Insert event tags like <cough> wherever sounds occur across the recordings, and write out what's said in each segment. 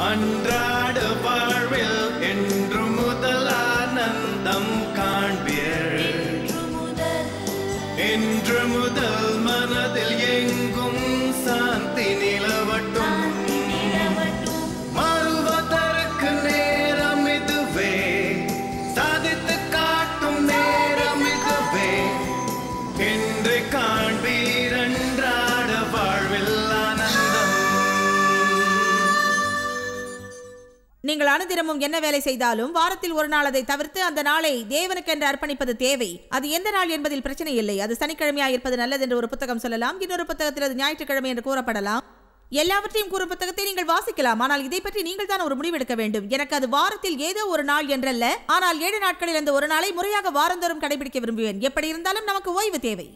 அன்றாட வாழ்வில் என்று நீங்கள் அனுதினமும் என்ன வேலை செய்தாலும் வாரத்தில் ஒரு நாள் அதை தவிர்த்து அந்த நாளை தேவனுக்கென்று அர்ப்பணிப்பது தேவை. அது எந்த நாள் என்பதில் பிரச்சனை இல்லை. அது சனிக்கிழமையாக இருப்பது நல்லது என்று ஒரு புத்தகம் சொல்லலாம். இன்னொரு புத்தகத்தில் அது ஞாயிற்றுக்கிழமை என்று கூறப்படலாம். எல்லாவற்றையும் கூறும் புத்தகத்தை நீங்கள் வாசிக்கலாம். ஆனால் இதை பற்றி நீங்கள் தான் ஒரு முடிவெடுக்க வேண்டும். எனக்கு அது வாரத்தில் ஏதோ ஒரு நாள் என்றல்ல. ஆனால் ஏழு நாட்களில் அந்த ஒரு நாளை முறையாக வாரந்தோறும் கடைபிடிக்க விரும்புவேன். எப்படி இருந்தாலும் நமக்கு ஓய்வு தேவை.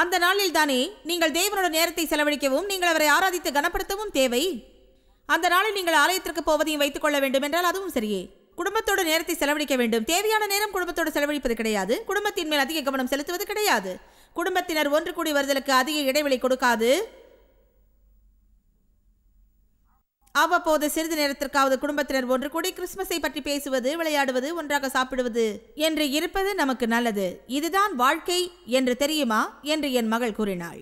அந்த நாளில் தானே நீங்கள் தேவனோட நேரத்தை செலவழிக்கவும் நீங்கள் அவரை ஆராதித்து கனப்படுத்தவும் தேவை. அந்த நாளில் நீங்கள் ஆலயத்திற்கு போவதையும் வைத்துக் கொள்ள வேண்டும் என்றால் அதுவும் சரியே. குடும்பத்தோடு நேரத்தை செலவழிக்க வேண்டும். தேவையான நேரம் குடும்பத்தோடு செலவழிப்பது கிடையாது. குடும்பத்தின் மேல் அதிக கவனம் செலுத்துவது கிடையாது. குடும்பத்தினர் ஒன்று கூடி வருதலுக்கு அதிக இடைவெளி கொடுக்காது. அவ்வப்போது சிறிது நேரத்திற்காவது குடும்பத்தினர் ஒன்று கூடி கிறிஸ்துமஸை பற்றி பேசுவது விளையாடுவது ஒன்றாக சாப்பிடுவது என்று இருப்பது நமக்கு நல்லது. இதுதான் வாழ்க்கை என்று தெரியுமா? என்று என் மகள் கூறினாள்.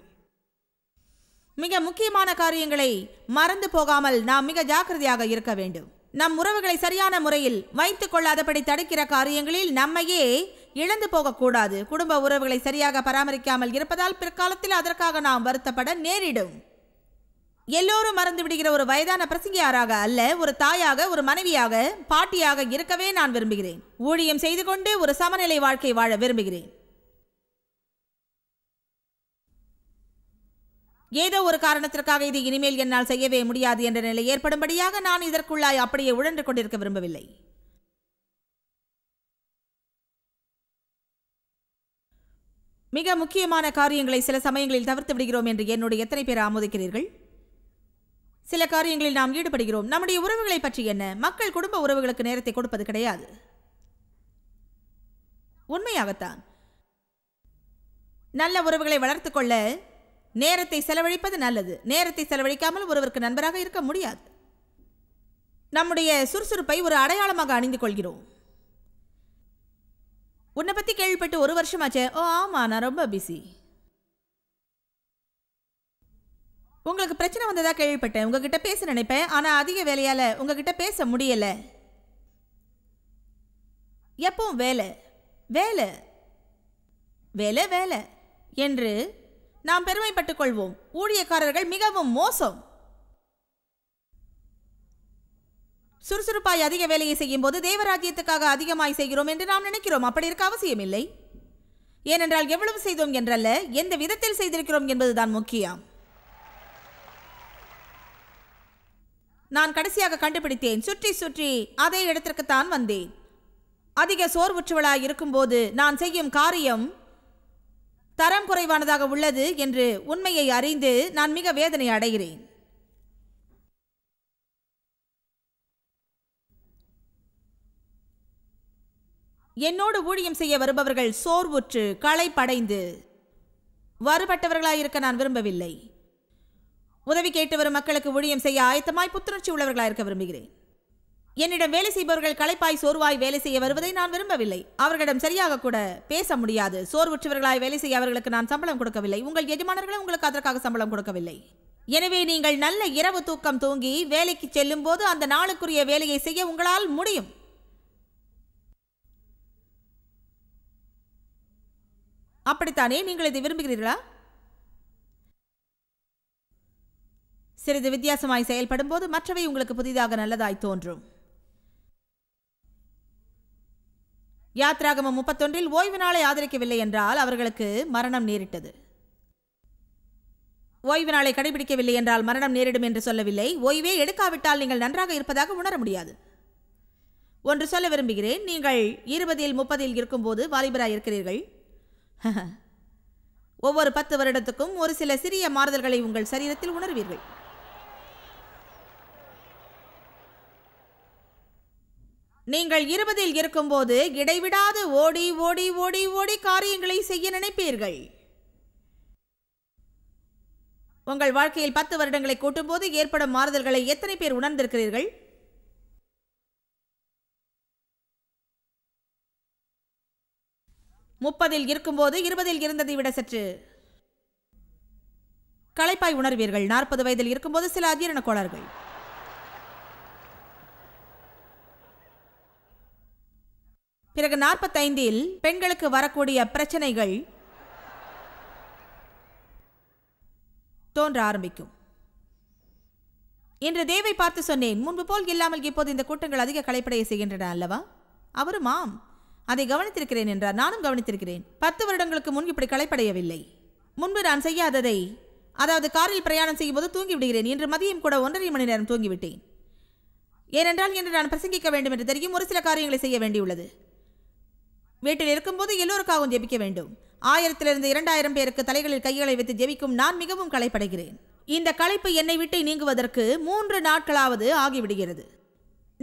மிக முக்கியமான காரியங்களை மறந்து போகாமல் நாம் மிக ஜாக்கிரதையாக இருக்க வேண்டும். நம் உறவுகளை சரியான முறையில் வைத்துக் கொள்ளாதபடி தடுக்கிற காரியங்களில் நம்மையே இழந்து போகக்கூடாது. குடும்ப உறவுகளை சரியாக பராமரிக்காமல் இருப்பதால் பிற்காலத்தில் அதற்காக நாம் வருத்தப்பட நேரிடும். எல்லோரும் மறந்து விடுகிற ஒரு வயதான பிரசங்கியாராக அல்ல ஒரு தாயாக ஒரு மனைவியாக பாட்டியாக இருக்கவே நான் விரும்புகிறேன். ஊழியம் செய்து கொண்டு ஒரு சமநிலை வாழ்க்கை வாழ விரும்புகிறேன். ஏதோ ஒரு காரணத்திற்காக இது இனிமேல் என்னால் செய்யவே முடியாது என்ற நிலை ஏற்படும்படியாக நான் இதற்குள்ளாய் அப்படியே உழன்று கொண்டிருக்க விரும்பவில்லை. மிக முக்கியமான காரியங்களை சில சமயங்களில் தவிர்த்து விடுகிறோம் என்று என்னுடைய எத்தனை பேர் ஆமோதிக்கிறீர்கள்? சில காரியங்களில் நாம் ஈடுபடுகிறோம். நம்முடைய உறவுகளை பற்றி என்ன? மக்கள் குடும்ப உறவுகளுக்கு நேரத்தை கொடுப்பது கிடையாது. உண்மையாகத்தான். நல்ல உறவுகளை வளர்த்துக்கொள்ள நேரத்தை செலவழிப்பது நல்லது. நேரத்தை செலவழிக்காமல் ஒருவருக்கு நண்பராக இருக்க முடியாது. நம்முடைய சுறுசுறுப்பை ஒரு அடையாளமாக அணிந்து கொள்கிறோம். உன்னை பற்றி கேள்விப்பட்டு ஒரு வருஷமாச்சே? ஓ ஆமா நான் ரொம்ப பிஸி உங்களுக்கு பிரச்சனை வந்ததாக கேள்விப்பட்டேன். உங்ககிட்ட பேச நினைப்பேன். ஆனால் அதிக வேலையால் உங்ககிட்ட பேச முடியல. எப்பவும் வேலை வேலை வேலை வேலை என்று நாம் பெருமைப்பட்டுக் கொள்வோம். ஊழியக்காரர்கள் மிகவும் மோசம். சுறுசுறுப்பாய் அதிக வேலையை செய்யும் போது தேவராஜ்யத்துக்காக அதிகமாய் செய்கிறோம் என்று நாம் நினைக்கிறோம். அப்படி இருக்க அவசியமில்லை. ஏனென்றால் எவ்வளவு செய்தோம் என்றல்ல எந்த விதத்தில் செய்திருக்கிறோம் என்பதுதான் முக்கியம். நான் கடைசியாக கண்டுபிடித்தேன். சுற்றி சுற்றி அதே இடத்திற்குத்தான் வந்தேன். அதிக சோர்வுற்றவளாய் இருக்கும்போது நான் செய்யும் காரியம் தரம் குறைவானதாக உள்ளது என்று உண்மையை அறிந்து நான் மிக வேதனை அடைகிறேன். என்னோடு ஊழியம் செய்ய வருபவர்கள் சோர்வுற்று களைப்படைந்து வருபட்டவர்களாயிருக்க நான் விரும்பவில்லை. உதவி கேட்டு வரும் மக்களுக்கு ஊழியம் செய்ய ஆயத்தமாய் புத்துணர்ச்சி உள்ளவர்களாக இருக்க விரும்புகிறேன். என்னிடம் வேலை செய்பவர்கள் களைப்பாய் சோர்வாய் வேலை செய்ய வருவதை நான் விரும்பவில்லை. அவர்களிடம் சரியாக கூட பேச முடியாது. சோர்வுற்றவர்களாய் வேலை செய்ய அவர்களுக்கு நான் சம்பளம் கொடுக்கவில்லை. உங்கள் எஜமானர்களும் உங்களுக்கு அதற்காக சம்பளம் கொடுக்கவில்லை. எனவே நீங்கள் நல்ல இரவு தூக்கம் தூங்கி வேலைக்கு செல்லும் போது அந்த நாளுக்குரிய வேலையை செய்ய உங்களால் முடியும். அப்படித்தானே? நீங்கள் இதை விரும்புகிறீர்களா? சிறிது வித்தியாசமாய் செயல்படும் போது மற்றவை உங்களுக்கு புதிதாக நல்லதாய் தோன்றும். யாத்ராகமம் முப்பத்தொன்றில் ஓய்வு நாளை ஆதரிக்கவில்லை என்றால் அவர்களுக்கு மரணம் நேரிட்டது. ஓய்வு நாளை கடைபிடிக்கவில்லை என்றால் மரணம் நேரிடும் என்று சொல்லவில்லை. ஓய்வே எடுக்காவிட்டால் நீங்கள் நன்றாக இருப்பதாக உணர முடியாது. ஒன்று சொல்ல விரும்புகிறேன். நீங்கள் இருபதில் முப்பதில் இருக்கும்போது வாலிபராய் இருக்கிறீர்கள். <laughs> ஒவ்வொரு பத்து வருடத்துக்கும் ஒரு சில சிறிய மாறுதல்களை உங்கள் சரீரத்தில் உணர்வீர்கள். நீங்கள் இருபதில் இருக்கும்போது இடைவிடாது ஓடி ஓடி ஓடி ஓடி காரியங்களை செய்ய நினைப்பீர்கள். உங்கள் வாழ்க்கையில் பத்து வருடங்களை கூட்டும்போது ஏற்படும் மாறுதல்களை எத்தனை பேர் உணர்ந்திருக்கிறீர்கள்? முப்பதில் இருக்கும்போது இருபதில் இருந்ததை விட சற்று களைப்பாய் உணர்வீர்கள். நாற்பது வயதில் இருக்கும்போது சில அதிரண கோளாறுகள். பிறகு நாற்பத்தைந்தில் பெண்களுக்கு வரக்கூடிய பிரச்சனைகள் தோன்ற ஆரம்பிக்கும். இன்று தேவை பார்த்து சொன்னேன் முன்பு போல் இல்லாமல் இப்போது இந்த கூட்டங்கள் அதிக களைப்படைய செய்கின்றன அல்லவா? அவரும் ஆம். அதை கவனித்திருக்கிறேன் என்றார். நானும் கவனித்திருக்கிறேன். பத்து வருடங்களுக்கு முன் இப்படி களைப்படையவில்லை முன்பு நான் செய்யாததை அதாவது காரில் பிரயாணம் செய்யும்போது தூங்கி விடுகிறேன் இன்று மதியம் கூட ஒன்றரை மணி நேரம் தூங்கிவிட்டேன். ஏனென்றால் இன்று நான் பிரசங்கிக்க வேண்டும் என்று தெரியும். ஒரு சில காரியங்களை செய்ய வேண்டியுள்ளது. வீட்டில் இருக்கும்போது எல்லோருக்காகவும் ஜெபிக்க வேண்டும். ஆயிரத்திலிருந்து இரண்டாயிரம் பேருக்கு தலைகளில் கைகளை வைத்து ஜெபிக்கும் நான் மிகவும் களைப்படைகிறேன். இந்த களைப்பு என்னை விட்டு நீங்குவதற்கு மூன்று நாட்களாவது ஆகிவிடுகிறது.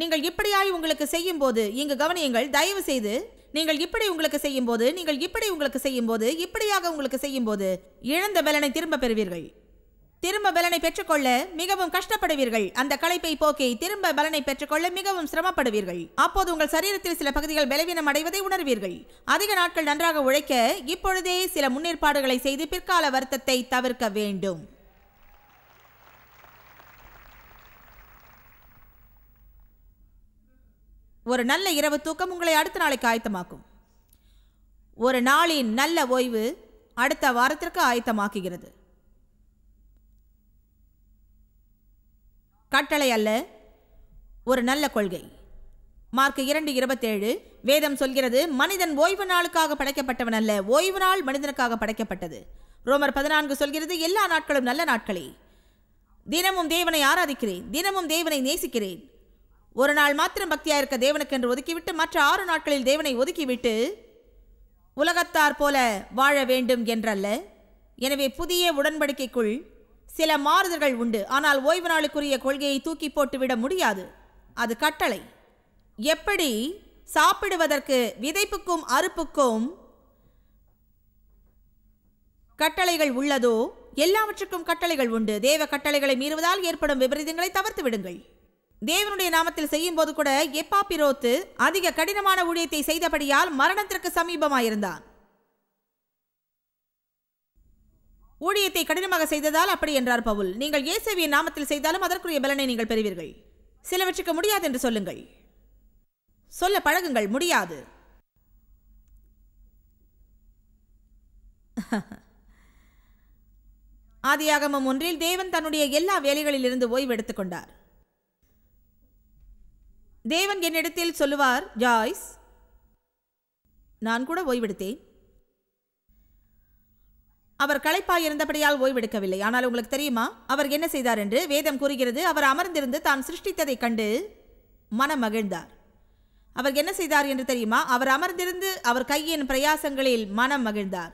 நீங்கள் இப்படியாய் உங்களுக்கு செய்யும் போது இங்கு கவனியுங்கள் தயவு செய்து நீங்கள் இப்படி உங்களுக்கு செய்யும் போது நீங்கள் இப்படி உங்களுக்கு செய்யும் போது இப்படியாக உங்களுக்கு செய்யும் போது இழந்த பலனை திரும்ப பெறுவீர்கள். திரும்ப பலனை பெற்றுக்கொள்ள மிகவும் கஷ்டப்படுவீர்கள். அந்த களைப்பை போக்கி திரும்ப பலனை பெற்றுக்கொள்ள மிகவும் சிரமப்படுவீர்கள். அப்போது உங்கள் சரீரத்தில் சில பகுதிகள் பலவீனம் அடைவதை உணர்வீர்கள். அதிக நாட்கள் நன்றாக உழைக்க இப்பொழுதே சில முன்னேற்பாடுகளை செய்து பிற்கால வருத்தத்தை தவிர்க்க வேண்டும். ஒரு நல்ல இரவு தூக்கம் உங்களை அடுத்த நாளைக்கு ஆயத்தமாக்கும். ஒரு நாளின் நல்ல ஓய்வு அடுத்த வாரத்திற்கு ஆயத்தமாக்குகிறது. கட்டளை அல்ல ஒரு நல்ல கொள்கை. மார்க் இரண்டு இருபத்தேழு வேதம் சொல்கிறது மனிதன் ஓய்வு நாளுக்காக படைக்கப்பட்டவன் அல்ல ஓய்வு நாள் மனிதனுக்காக படைக்கப்பட்டது. ரோமர் பதினான்கு சொல்கிறது எல்லா நாட்களும் நல்ல நாட்களே. தினமும் தேவனை ஆராதிக்கிறேன் தினமும் தேவனை நேசிக்கிறேன். ஒரு நாள் மாத்திரம் பக்தியாக இருக்க தேவனுக்கென்று ஒதுக்கிவிட்டு மற்ற ஆறு நாட்களில் தேவனை ஒதுக்கிவிட்டு உலகத்தார் போல வாழ வேண்டும் என்றல்ல. எனவே புதிய உடன்படிக்கைக்குள் சில மாறுதல்கள் உண்டு. ஆனால் ஓய்வு நாளுக்குரிய கொள்கையை தூக்கி போட்டுவிட முடியாது. அது கட்டளை. எப்படி சாப்பிடுவதற்கு விதைப்புக்கும் அறுப்புக்கும் கட்டளைகள் உள்ளதோ எல்லாவற்றுக்கும் கட்டளைகள் உண்டு. தேவ கட்டளைகளை மீறுவதால் ஏற்படும் விபரீதங்களை தவிர்த்து விடுங்கள். தேவனுடைய நாமத்தில் செய்யும் போது கூட எப்பாப்பிரோத்து அதிக கடினமான ஊழியத்தை செய்தபடியால் மரணத்திற்கு சமீபமாயிருந்தான். ஊழியத்தை கடினமாக செய்ததால் அப்படி என்றார் பவுல். நீங்கள் இயேசுவின் நாமத்தில் செய்தாலும் அதற்குரிய பலனை நீங்கள் பெறுவீர்கள். சிலவற்றுக்கு முடியாது என்று சொல்லுங்கள். சொல்ல பழகுங்கள் முடியாது. <laughs> ஆதியாகமம் ஒன்றில் தேவன் தன்னுடைய எல்லா வேலைகளிலிருந்து ஓய்வெடுத்துக் கொண்டார். தேவன் என்னிடத்தில் சொல்லுவார் ஜாய்ஸ் நான் கூட ஓய்வெடுத்தேன் அவர் களைப்பாய் இருந்தபடியால் ஓய்வெடுக்கவில்லை. ஆனால் உங்களுக்கு தெரியுமா? அவர் என்ன செய்தார் என்று? வேதம் கூறுகிறது அவர் அமர்ந்திருந்து தான் சிருஷ்டித்ததைக் கண்டு மனம் மகிழ்ந்தார். அவர் என்ன செய்தார் என்று தெரியுமா? அவர் அமர்ந்திருந்து அவர் கையின் பிரயாசங்களில் மனம் மகிழ்ந்தார்.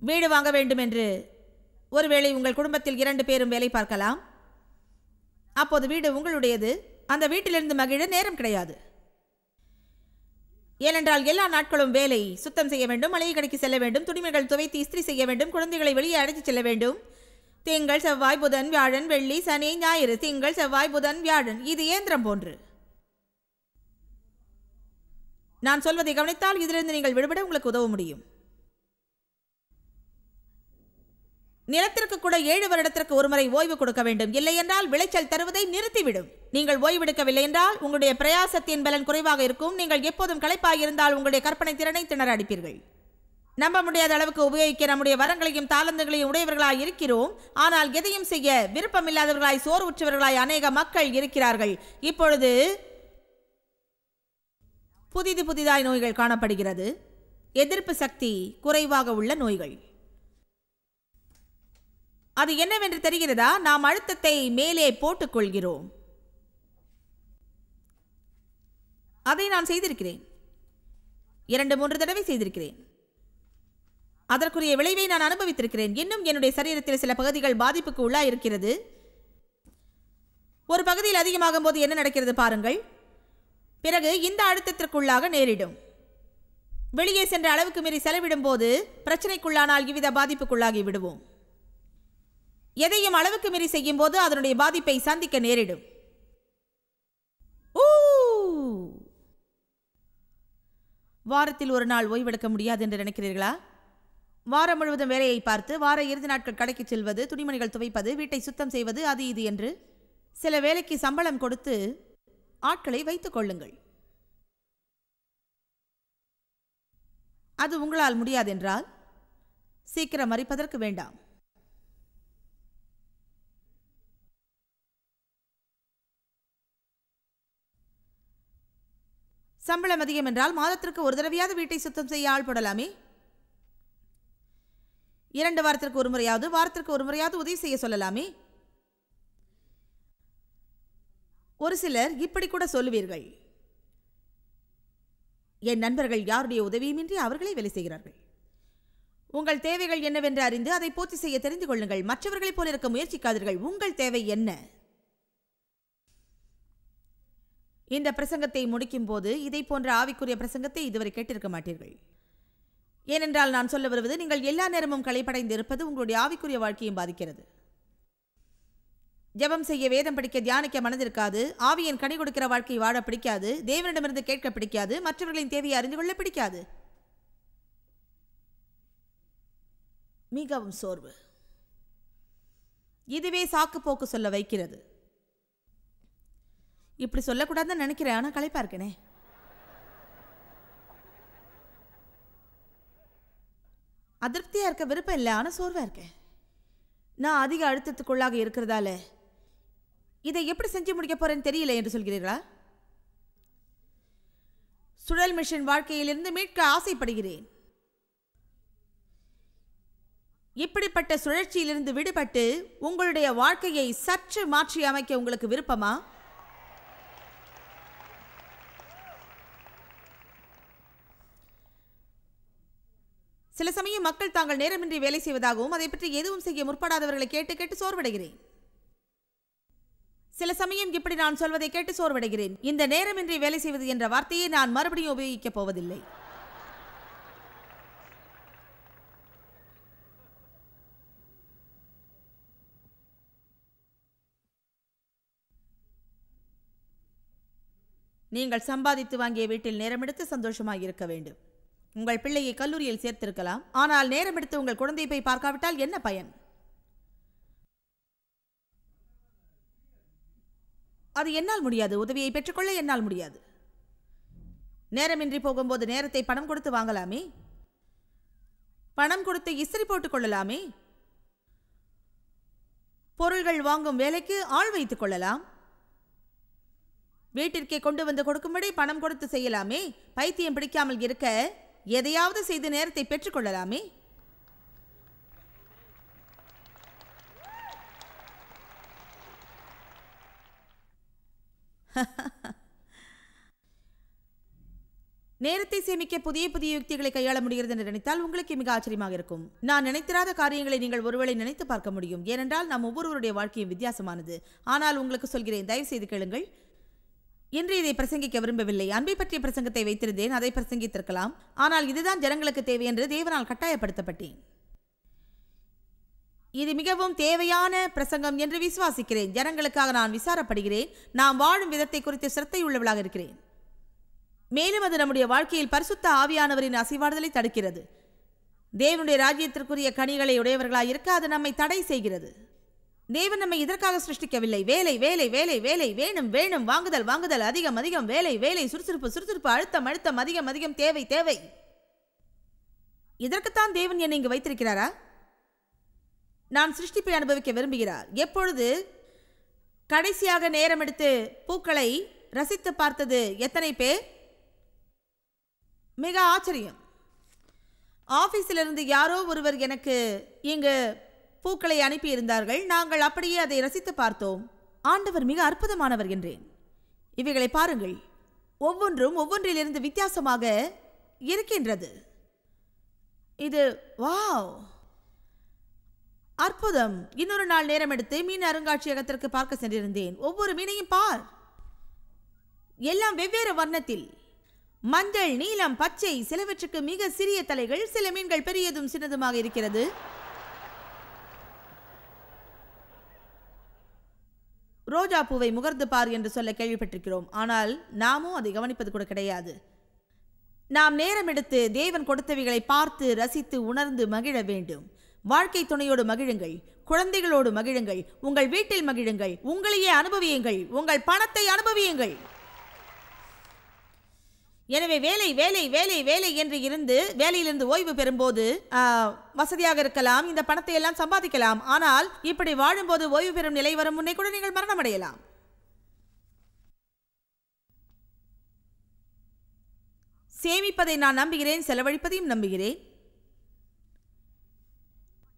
வீடு வாங்க வேண்டும் என்று ஒருவேளை உங்கள் குடும்பத்தில் இரண்டு பேரும் வேலை பார்க்கலாம். அப்போது வீடு உங்களுடையது. அந்த வீட்டிலிருந்து மகிழ நேரம் கிடையாது. ஏனென்றால் எல்லா நாட்களும் வேலை சுத்தம் செய்ய வேண்டும் மளிகை கடைக்கு செல்ல வேண்டும் துணிமைகள் துவைத்து இஸ்திரி செய்ய வேண்டும் குழந்தைகளை வெளியே அழைத்துச் செல்ல வேண்டும். திங்கள் செவ்வாய் புதன் வியாழன் வெள்ளி சனி ஞாயிறு திங்கள் செவ்வாய் புதன் வியாழன் இது இயந்திரம் போன்று. நான் சொல்வதை கவனித்தால் இதிலிருந்து நீங்கள் விடுபட உங்களுக்கு உதவ முடியும். நிலத்திற்கு கூட ஏழு வருடத்திற்கு ஒருமுறை ஓய்வு கொடுக்க வேண்டும். இல்லை என்றால் விளைச்சல் தருவதை நிறுத்திவிடும். நீங்கள் ஓய்வெடுக்கவில்லை என்றால் உங்களுடைய பிரயாசத்தின் பலன் குறைவாக இருக்கும். நீங்கள் எப்போதும் களைப்பாயிருந்தால் உங்களுடைய கற்பனை திறனை திணற அடிப்பீர்கள். நம்ப முடியாத அளவுக்கு உபயோகிக்க நம்முடைய வரங்களையும் தாளந்துகளையும் உடையவர்களாய் இருக்கிறோம். ஆனால் எதையும் செய்ய விருப்பமில்லாதவர்களாய் சோர்வுற்றவர்களாய் அநேக மக்கள் இருக்கிறார்கள். இப்பொழுது புதிது புதிதாய் நோய்கள் காணப்படுகிறது. எதிர்ப்பு சக்தி குறைவாக உள்ள நோய்கள். அது என்னவென்று தெரிகிறதா? நாம் அழுத்தத்தை மேலே போட்டுக்கொள்கிறோம். அதை நான் செய்திருக்கிறேன். இரண்டு மூன்று தடவை செய்திருக்கிறேன். அதற்குரிய விளைவை நான் அனுபவித்திருக்கிறேன். இன்னும் என்னுடைய சரீரத்தில் சில பகுதிகள் பாதிப்புக்கு உள்ளாயிருக்கிறது. ஒரு பகுதியில் அதிகமாகும் போது என்ன நடக்கிறது பாருங்கள். பிறகு இந்த அழுத்தத்திற்குள்ளாக நேரிடும். வெளியே சென்ற அளவுக்கு மீறி செலவிடும் போது பிரச்சனைக்குள்ளானால் இவ்வித பாதிப்புக்குள்ளாகி விடுவோம். எதையும் அளவுக்கு மீறி செய்யும் போது அதனுடைய பாதிப்பை சந்திக்க நேரிடும். வாரத்தில் ஒரு நாள் ஓய்வெடுக்க முடியாது என்று நினைக்கிறீர்களா? வாரம் முழுவதும் வேலையை பார்த்து வார இறுதி நாட்கள் கடைக்கு செல்வது துணிமணிகள் துவைப்பது வீட்டை சுத்தம் செய்வது அது இது என்று சில வேலைக்கு சம்பளம் கொடுத்து ஆட்களை வைத்துக் கொள்ளுங்கள். அது உங்களால் முடியாதென்றால் சீக்கிரம் மறிப்பதற்கு வேண்டாம். சம்பளம் அதிகம் என்றால் மாதத்திற்கு ஒரு தடவையாவது வீட்டை சுத்தம் செய்ய ஆள் போடலாமே? இரண்டு வாரத்திற்கு ஒரு முறையாவது வாரத்திற்கு ஒரு முறையாவது உதவி செய்ய சொல்லலாமே? ஒரு சிலர் இப்படி கூட சொல்லுவீர்கள். என் நண்பர்கள் யாருடைய உதவியுமின்றி அவர்களே வேலை செய்கிறார்கள். உங்கள் தேவைகள் என்னவென்று அறிந்து அதை பூர்த்தி செய்ய தெரிந்து கொள்ளுங்கள். மற்றவர்களைப் போல இருக்க முயற்சிக்காதீர்கள். உங்கள் தேவை என்ன? இந்த பிரசங்கத்தை முடிக்கும் போது இதை போன்ற ஆவிக்குரிய பிரசங்கத்தை இதுவரை கேட்டிருக்க மாட்டீர்கள். ஏனென்றால் நான் சொல்ல வருவது நீங்கள் எல்லா நேரமும் களைப்படைந்து இருப்பது உங்களுடைய ஆவிக்குரிய வாழ்க்கையும் பாதிக்கிறது. ஜெபம் செய்ய வேதம் படிக்க தியானிக்க மனதிருக்காது. ஆவியின் கனி கொடுக்கிற வாழ்க்கை வாழ பிடிக்காது. தேவனிடமிருந்து கேட்க பிடிக்காது. மற்றவர்களின் தேவையை அறிந்து கொள்ள பிடிக்காது. மிகவும் சோர்வு. இதுவே சாக்கு போக்கு சொல்ல வைக்கிறது. இப்படி சொல்லக்கூடாதுன்னு நினைக்கிறேன். ஆனால் களைப்பா இருக்கனே. அதிருப்தியா இருக்க விருப்பம் இல்லை ஆனால் சோர்வா இருக்கேன். நான் அதிக அழுத்தத்துக்குள்ளாக இருக்கிறதால இதை எப்படி செஞ்சு முடிக்க போகிறேன்னு தெரியல என்று சொல்கிறீர்களா? சுழல் மிஷன் வாழ்க்கையிலிருந்து மீட்க ஆசைப்படுகிறேன். இப்படிப்பட்ட சுழற்சியிலிருந்து விடுபட்டு உங்களுடைய வாழ்க்கையை சற்று மாற்றி அமைக்க உங்களுக்கு விருப்பமா? சில சமயம் மக்கள் தாங்கள் நேரமின்றி வேலை செய்வதாகவும் அதை பற்றி எதுவும் செய்ய முற்படாதவர்களை கேட்டு கேட்டு சோர்வடைகிறேன். சில சமயம் இப்படி நான் சொல்வதை கேட்டு சோர்வடைகிறேன். இந்த நேரமின்றி வேலை செய்வது என்ற வார்த்தையை நான் மறுபடியும் உபயோகிக்கப் போவதில்லை. நீங்கள் சம்பாதித்து வாங்கிய வீட்டில் நேரமெடுத்து சந்தோஷமாக இருக்க வேண்டும். உங்கள் பிள்ளையை கல்லூரியில் சேர்த்திருக்கலாம். ஆனால் நேரமெடுத்து உங்கள் குழந்தையை போய் பார்க்காவிட்டால் என்ன பயன்? அது என்னால் முடியாது. உதவியை பெற்றுக்கொள்ள என்னால் முடியாது. நேரமின்றி போகும்போது நேரத்தை பணம் கொடுத்து வாங்கலாமே? பணம் கொடுத்து இஸ்திரி போட்டுக் கொள்ளலாமே? பொருள்கள் வாங்கும் வேலைக்கு ஆள் வைத்துக் கொள்ளலாம். வீட்டிற்கே கொண்டு வந்து கொடுக்கும்படி பணம் கொடுத்து செய்யலாமே? பைத்தியம் பிடிக்காமல் இருக்க எதையாவது செய்து நேரத்தை பெற்றுக்கொள்ளலாமே? <laughs> நேரத்தை சேமிக்க புதிய புதிய யுக்திகளை கையாள முடிகிறது என்று நினைத்தால் உங்களுக்கு மிக ஆச்சரியமாக இருக்கும். நான் நினைத்திராத காரியங்களை நீங்கள் ஒருவேளை நினைத்து பார்க்க முடியும். ஏனென்றால் நாம் ஒவ்வொருவருடைய வாழ்க்கையும் வித்தியாசமானது. ஆனால் உங்களுக்கு சொல்கிறேன் தயவு செய்து கேளுங்கள். இன்று இதை பிரசங்கிக்க விரும்பவில்லை. அன்பை பற்றிய பிரசங்கத்தை வைத்திருந்தேன் அதை பிரசங்கித்திருக்கலாம். ஆனால் இதுதான் ஜனங்களுக்கு தேவை என்று தேவனால் கட்டாயப்படுத்தப்பட்டேன். இது மிகவும் தேவையான பிரசங்கம் என்று விசுவாசிக்கிறேன். ஜனங்களுக்காக நான் விசாரப்படுகிறேன். நாம் வாழும் விதத்தை குறித்து சிரத்தை உள்ளவளாக இருக்கிறேன். மேலும் அது நம்முடைய வாழ்க்கையில் பரிசுத்த ஆவியானவரின் அசைவாடுதலை தடுக்கிறது. தேவனுடைய ராஜ்யத்திற்குரிய கனிகளை உடையவர்களாக இருக்க அது நம்மை தடை செய்கிறது. தேவன் நம்மை இதற்காக சிருஷ்டிக்கவில்லை? வேலை வேலை வேலை வேலை வேணும் வேணும் வாங்குதல் வாங்குதல் அதிகம் அதிகம் வேலை வேலை சுறுசுறுப்பு சுறுசுறுப்பு அழுத்தம் அழுத்தம் அதிகம் அதிகம் தேவை தேவை. இதற்குத்தான் தேவன் என்னை இங்கு வைத்திருக்கிறாரா? நான் சிருஷ்டிப்பை அனுபவிக்க விரும்புகிறார். எப்பொழுது கடைசியாக நேரம் எடுத்து பூக்களை ரசித்து பார்த்தது எத்தனை பேர்? மிக ஆச்சரியம். ஆஃபீஸிலிருந்து யாரோ ஒருவர் எனக்கு இங்கு பூக்களை அனுப்பியிருந்தார்கள். நாங்கள் அப்படியே அதை ரசித்து பார்த்தோம். ஆண்டவர் மிக அற்புதமானவர் என்றேன். இவைகளை பாருங்கள். ஒவ்வொன்றும் ஒவ்வொன்றிலிருந்து வித்தியாசமாக இருக்கின்றது. இது வாவ்! அற்புதம்! இன்னொரு நாள் நேரம் எடுத்து மீன் அருங்காட்சியகத்திற்கு பார்க்க சென்றிருந்தேன். ஒவ்வொரு மீனையும் பார்! எல்லாம் வெவ்வேறு வர்ணத்தில். மஞ்சள் நீலம் பச்சை சிலவற்றுக்கு மிக சிறிய தலைகள் சில மீன்கள் பெரியதும் சின்னதுமாக இருக்கிறது. ரோஜா பூவை முகர்ந்து பார் என்று சொல்ல கேள்விப்பட்டிருக்கிறோம். ஆனால் நாமும் அதை கவனிப்பது கூட கிடையாது. நாம் நேரம் எடுத்து தேவன் கொடுத்தவைகளை பார்த்து ரசித்து உணர்ந்து மகிழ வேண்டும். வாழ்க்கை துணையோடு மகிழுங்கள். குழந்தைகளோடு மகிழுங்கள். உங்கள் வீட்டில் மகிழுங்கள். உங்களையே அனுபவியுங்கள். உங்கள் பணத்தை அனுபவியுங்கள். எனவே வேலை வேலை வேலை வேலை என்று இருந்து வேலையிலிருந்து ஓய்வு பெறும்போது வசதியாக இருக்கலாம் இந்த பணத்தை எல்லாம் சம்பாதிக்கலாம். ஆனால் இப்படி வாழும்போது ஓய்வு பெறும் நிலை வரும் முன்னே கூட நீங்கள் மரணம் அடையலாம் சேமிப்பதை நான் நம்புகிறேன் செலவழிப்பதையும் நம்புகிறேன்.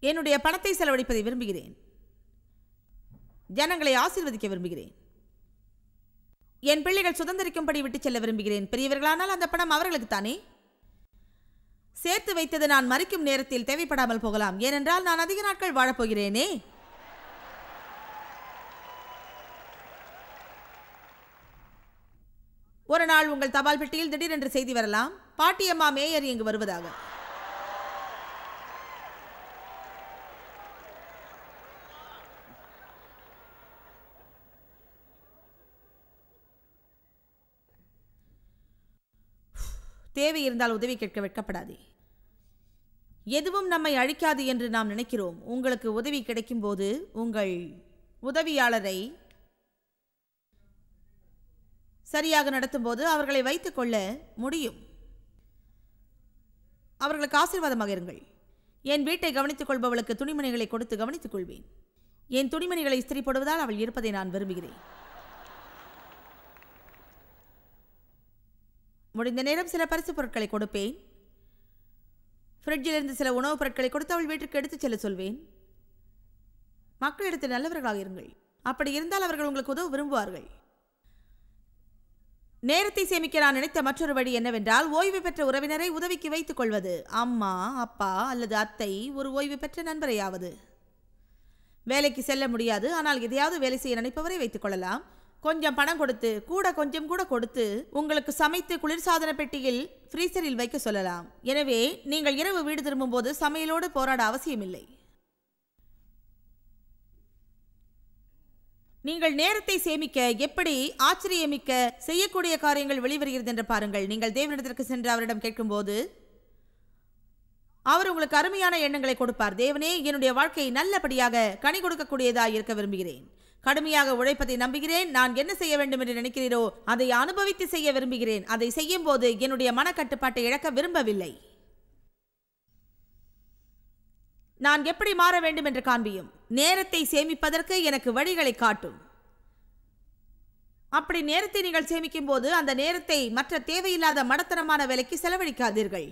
என்னுடைய பணத்தை செலவழிப்பதை விரும்புகிறேன். ஜனங்களை ஆசீர்வதிக்க விரும்புகிறேன். என் பிள்ளைகள் சுதந்திரிக்கும்படி விட்டுச் செல்ல விரும்புகிறேன். பெரியவர்களானால் அந்த பணம் அவர்களுக்கு தானே சேர்த்து வைத்தது நான் மறிக்கும் நேரத்தில் தேவைப்படாமல் போகலாம். ஏனென்றால் நான் அதிக நாட்கள் வாழப்போகிறேனே ஒரு நாள் உங்கள் தபால் பெட்டியில் திடீரென்று செய்தி வரலாம். பாட்டியம்மா மேயர் இங்கு வருவதாக. தேவை இருந்தால் உதவி கேட்க வெட்கப்படாதே. எதுவும் நம்மை அழிக்காது என்று நாம் நினைக்கிறோம். உங்களுக்கு உதவி கிடைக்கும்போது உங்கள் உதவியாளரை சரியாக நடத்தும்போது அவர்களை வைத்துக்கொள்ள முடியும். அவர்களுக்கு ஆசீர்வாதமாக இருங்கள். என் வீட்டை கவனித்துக் கொள்பவளுக்கு துணிமணிகளை கொடுத்து கவனித்துக் கொள்வேன். என் துணிமணிகளை இஸ்திரி போடுவதால் அவள் இருப்பதை நான் விரும்புகிறேன். முடிந்த நேரம் சில பரிசு பொருட்களை கொடுப்பேன். ஃப்ரிட்ஜிலிருந்து சில உணவுப் பொருட்களை கொடுத்து அவள் வீட்டுக்கு எடுத்துச் செல்ல சொல்வேன். மக்களிடத்தில் நல்லவர்களாக இருங்கள். அப்படி இருந்தால் அவர்கள் உங்களுக்கு உதவ விரும்புவார்கள். நேரத்தை சேமிக்க நான் நினைத்த மற்றொரு வழி என்னவென்றால் ஓய்வு பெற்ற உறவினரை உதவிக்கு வைத்துக் கொள்வது. அம்மா அப்பா அல்லது அத்தை ஒரு ஓய்வு பெற்ற நண்பரையாவது. வேலைக்கு செல்ல முடியாது. ஆனால் எதையாவது வேலை செய்ய நினைப்பவரை வைத்துக் கொள்ளலாம். கொஞ்சம் பணம் கொடுத்து கூட கொஞ்சம் கூட கொடுத்து உங்களுக்கு சமைத்து குளிர்சாதன பெட்டியில் ஃப்ரீசரில் வைக்க சொல்லலாம். எனவே நீங்கள் இரவு வீடு திரும்பும்போது சமையலோடு போராட அவசியமில்லை. நீங்கள் நேரத்தை சேமிக்க எப்படி ஆச்சரியமிக்க செய்யக்கூடிய காரியங்கள் வெளிவருகிறது என்று பாருங்கள். நீங்கள் தேவனிடத்திற்கு சென்று அவரிடம் கேட்கும்போது அவர் உங்களுக்கு அருமையான எண்ணங்களை கொடுப்பார். தேவனே என்னுடைய வாழ்க்கை நல்லபடியாக கனி கொடுக்கக்கூடியதாக இருக்க விரும்புகிறேன். கடுமையாக உழைப்பதை நம்புகிறேன். நான் என்ன செய்ய வேண்டும் என்று நினைக்கிறீரோ அதை அனுபவித்து செய்ய விரும்புகிறேன். அதை செய்யும் போது என்னுடைய மனக்கட்டுப்பாட்டை இழக்க விரும்பவில்லை. நான் எப்படி மாற வேண்டும் என்று காண்பியும். நேரத்தை சேமிப்பதற்கு எனக்கு வழிகளை காட்டும். அப்படி நேரத்தை நீங்கள் சேமிக்கும் போது அந்த நேரத்தை மற்ற தேவையில்லாத மடத்தனமான வேலைக்கு செலவழிக்காதீர்கள்.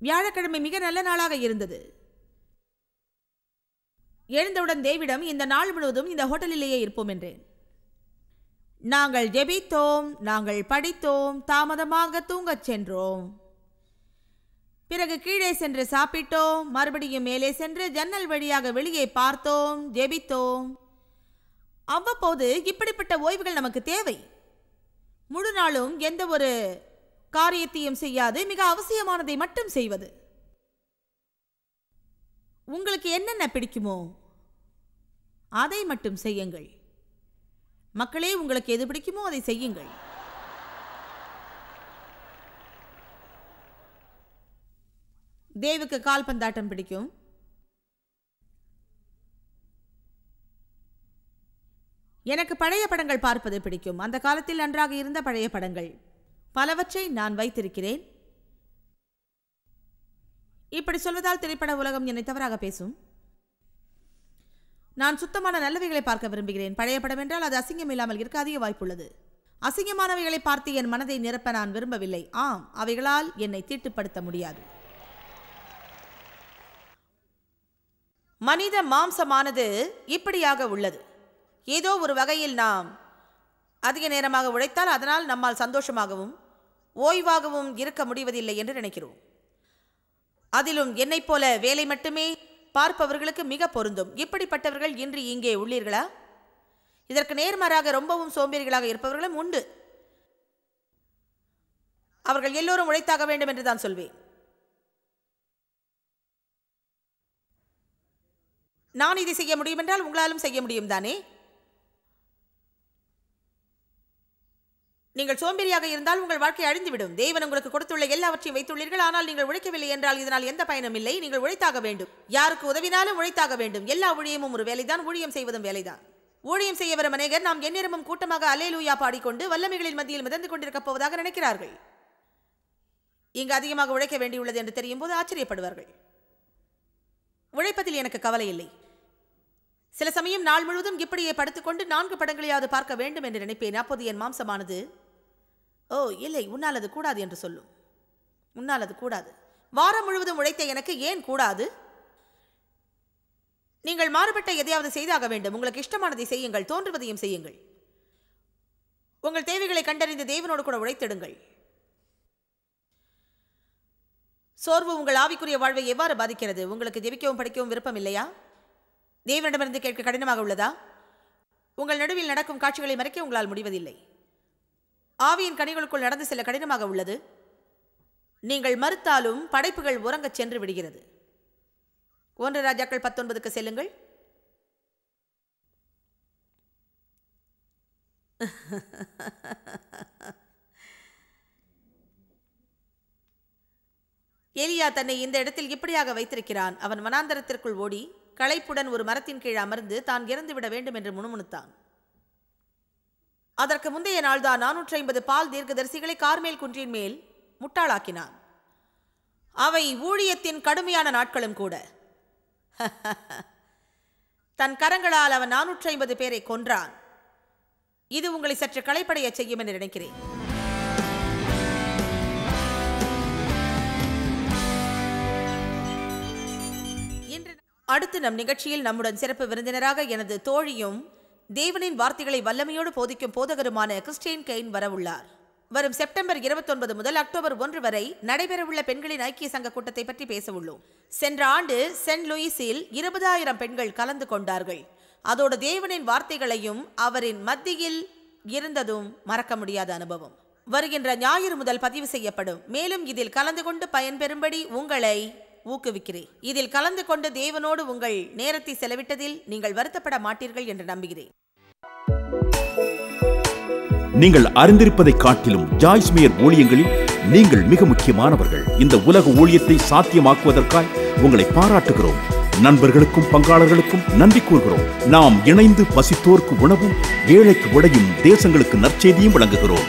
வியாழக்கிழமை மிக நல்ல நாளாக இருந்தது. எழுந்தவுடன் தேவிடம் இந்த நாள் முழுவதும் இந்த ஹோட்டலிலேயே இருப்போம் என்றேன். நாங்கள் ஜெபித்தோம் நாங்கள் படித்தோம் தாமதமாக தூங்கச் சென்றோம். பிறகு கீழே சென்று சாப்பிட்டோம் மறுபடியும் மேலே சென்று ஜன்னல் வழியாக வெளியே பார்த்தோம் ஜெபித்தோம். அவ்வப்போது இப்படிப்பட்ட ஓய்வுகள் நமக்கு தேவை. முழு நாளும் எந்த ஒரு காரியத்தையும் செய்யாது மிக அவசியமானதை மட்டும் செய்வது. உங்களுக்கு என்னென்ன பிடிக்குமோ அதை மட்டும் செய்யுங்கள். மக்களே உங்களுக்கு எது பிடிக்குமோ அதை செய்யுங்கள். தேவுக்கு கால்பந்தாட்டம் பிடிக்கும். எனக்கு பழைய படங்கள் பார்ப்பது பிடிக்கும். அந்த காலத்தில் நன்றாக இருந்த பழைய படங்கள். பலவற்றை நான் வைத்திருக்கிறேன். இப்படி சொல்வதால் திரைப்பட உலகம் என்னை தவறாக பேசும். நான் சுத்தமான நல்லவைகளை பார்க்க விரும்புகிறேன். பழைய படம் என்றால் அது அசிங்கம் இல்லாமல் இருக்க அதிக வாய்ப்புள்ளது. அசிங்கமானவைகளை பார்த்து என் மனதை நிரப்ப நான் விரும்பவில்லை. ஆம் அவைகளால் என்னை தீட்டுப்படுத்த முடியாது. மனித மாம்சமானது இப்படியாக உள்ளது. ஏதோ ஒரு வகையில் நாம் அதிக நேரமாக உழைத்தால் அதனால் நம்மால் சந்தோஷமாகவும் ஓய்வாகவும் இருக்க முடிவதில்லை என்று நினைக்கிறோம். அதிலும் என்னைப் போல வேலை மட்டுமே பார்ப்பவர்களுக்கு மிக பொருந்தும். இப்படிப்பட்டவர்கள் இன்று இங்கே உள்ளீர்களா? இதற்கு நேர்மாறாக ரொம்பவும் சோம்பேறிகளாக இருப்பவர்களும் உண்டு. அவர்கள் எல்லோரும் உழைத்தாக வேண்டும் என்று தான் சொல்வேன். நான் இதை செய்ய முடியும் என்றால் உங்களாலும் செய்ய முடியும் தானே? நீங்கள் சோம்பேறியாக இருந்தால் உங்கள் வாழ்க்கை அழிந்துவிடும். தேவன் உங்களுக்கு கொடுத்துள்ள எல்லாவற்றையும் வைத்துள்ளீர்கள். ஆனால் நீங்கள் உழைக்கவில்லை என்றால் இதனால் எந்த பயனும் இல்லை. நீங்கள் உழைத்தாக வேண்டும். யாருக்கு உதவினாலும் உழைத்தாக வேண்டும். எல்லா ஊழியமும் ஒரு வேலைதான். ஊழியம் செய்வதும் வேலைதான். ஊழியம் செய்ய வரும் அநேகர் நாம் எந்நேரமும் கூட்டமாக அலேலூயா பாடிக்கொண்டு வல்லமைகளின் மத்தியில் மிதந்து கொண்டிருக்கப் போவதாக நினைக்கிறார்கள். இங்கு அதிகமாக உழைக்க வேண்டியுள்ளது என்று தெரியும் போது ஆச்சரியப்படுவார்கள். உழைப்பதில் எனக்கு கவலை இல்லை. சில சமயம் நாள் முழுவதும் இப்படியே படுத்துக்கொண்டு நான்கு படங்களையாவது பார்க்க வேண்டும் என்று நினைப்பேன். அப்போது என் மாம்சமானது ஓ இல்லை உன்னால் அது கூடாது என்று சொல்லும். உன்னால் அது கூடாது. வாரம் முழுவதும் உழைத்த எனக்கு ஏன் கூடாது? நீங்கள் மாறுபட்ட எதையாவது செய்தாக வேண்டும். உங்களுக்கு இஷ்டமானதை செய்யுங்கள் தோன்றுவதையும் செய்யுங்கள். உங்கள் தேவைகளை கண்டறிந்து தேவனோடு கூட உழைத்திடுங்கள். சோர்வு உங்கள் ஆவிக்குரிய வாழ்வை எவ்வாறு பாதிக்கிறது? உங்களுக்கு ஜெபிக்கவும் படிக்கவும் விருப்பம் இல்லையா? தேவனிடமிருந்து கேட்க கடினமாக உள்ளதா? உங்கள் நடுவில் நடக்கும் காட்சிகளை மறைக்க உங்களால் முடிவதில்லை. ஆவியின் கனிகளுக்குள் நடந்து செல்ல கடினமாக உள்ளது. நீங்கள் மறுத்தாலும் படைப்புகள் உறங்கச் சென்று விடுகிறது. ஒன்று ராஜாக்கள் பத்தொன்பதுக்கு செல்லுங்கள். எலியா தன்னை இந்த இடத்தில் இப்படியாக வைத்திருக்கிறான். அவன் மனாந்தரத்திற்குள் ஓடி களைப்புடன் ஒரு மரத்தின் கீழ் அமர்ந்து தான் இறந்துவிட வேண்டும் என்று முணுமுணுத்தான். அதற்கு முந்தைய நாள்தான் நானூற்றி ஐம்பது பால் தீர்க்கதரிசிகளை கார்மேல் குன்றின் மேல் முட்டாளாக்கினான். அவை ஊழியத்தின் கடுமையான நாட்களும் கூட. <laughs> தன் கரங்களால் அவன் நானூற்றி ஐம்பது பேரை கொன்றான். இது உங்களை சற்று களைப்படைய செய்யும் என்று நினைக்கிறேன். இன்று அடுத்து நம் நிகழ்ச்சியில் நம்முடன் சிறப்பு விருந்தினராக எனது தோழியும் தேவனின் வார்த்தைகளை வல்லமையோடு போதிக்கும் போதகருமான கிறிஸ்டியன் கெயின் வரவுள்ளார். வரும் செப்டம்பர் 29 முதல் அக்டோபர் ஒன்று வரை நடைபெறவுள்ள பெண்களின் ஐக்கிய சங்க கூட்டத்தை பற்றி பேசவுள்ளோம். சென்ற ஆண்டு சென்ட் லூயிஸில் இருபதாயிரம் பெண்கள் கலந்து கொண்டார்கள். அதோடு தேவனின் வார்த்தைகளையும் அவரின் மத்தியில் இருந்ததும் மறக்க முடியாத அனுபவம். வருகின்ற ஞாயிறு முதல் பதிவு செய்யப்படும். மேலும் இதில் கலந்து கொண்டு பயன்பெறும்படி உங்களை ஊக்குவிக்கிறேன். இதில் கலந்து கொண்டு தேவனோடு உங்கள் நேரத்தை செலவிட்டதில் நீங்கள் வருத்தப்பட மாட்டீர்கள் என்று நம்புகிறேன். நீங்கள் அறிந்திருப்பதை காட்டிலும் ஜாய்ஸ் மேயர் ஊழியங்களில் நீங்கள் மிக முக்கியமானவர்கள். இந்த உலக ஊழியத்தை சாத்தியமாக்குவதற்காய் உங்களை பாராட்டுகிறோம். நண்பர்களுக்கும் பங்காளர்களுக்கும் நன்றி கூறுகிறோம். நாம் இணைந்து பசித்தோர்க்கு உணவும் ஏழைக்கு உடையும் தேசங்களுக்கு நற்செய்தியும் வழங்குகிறோம்.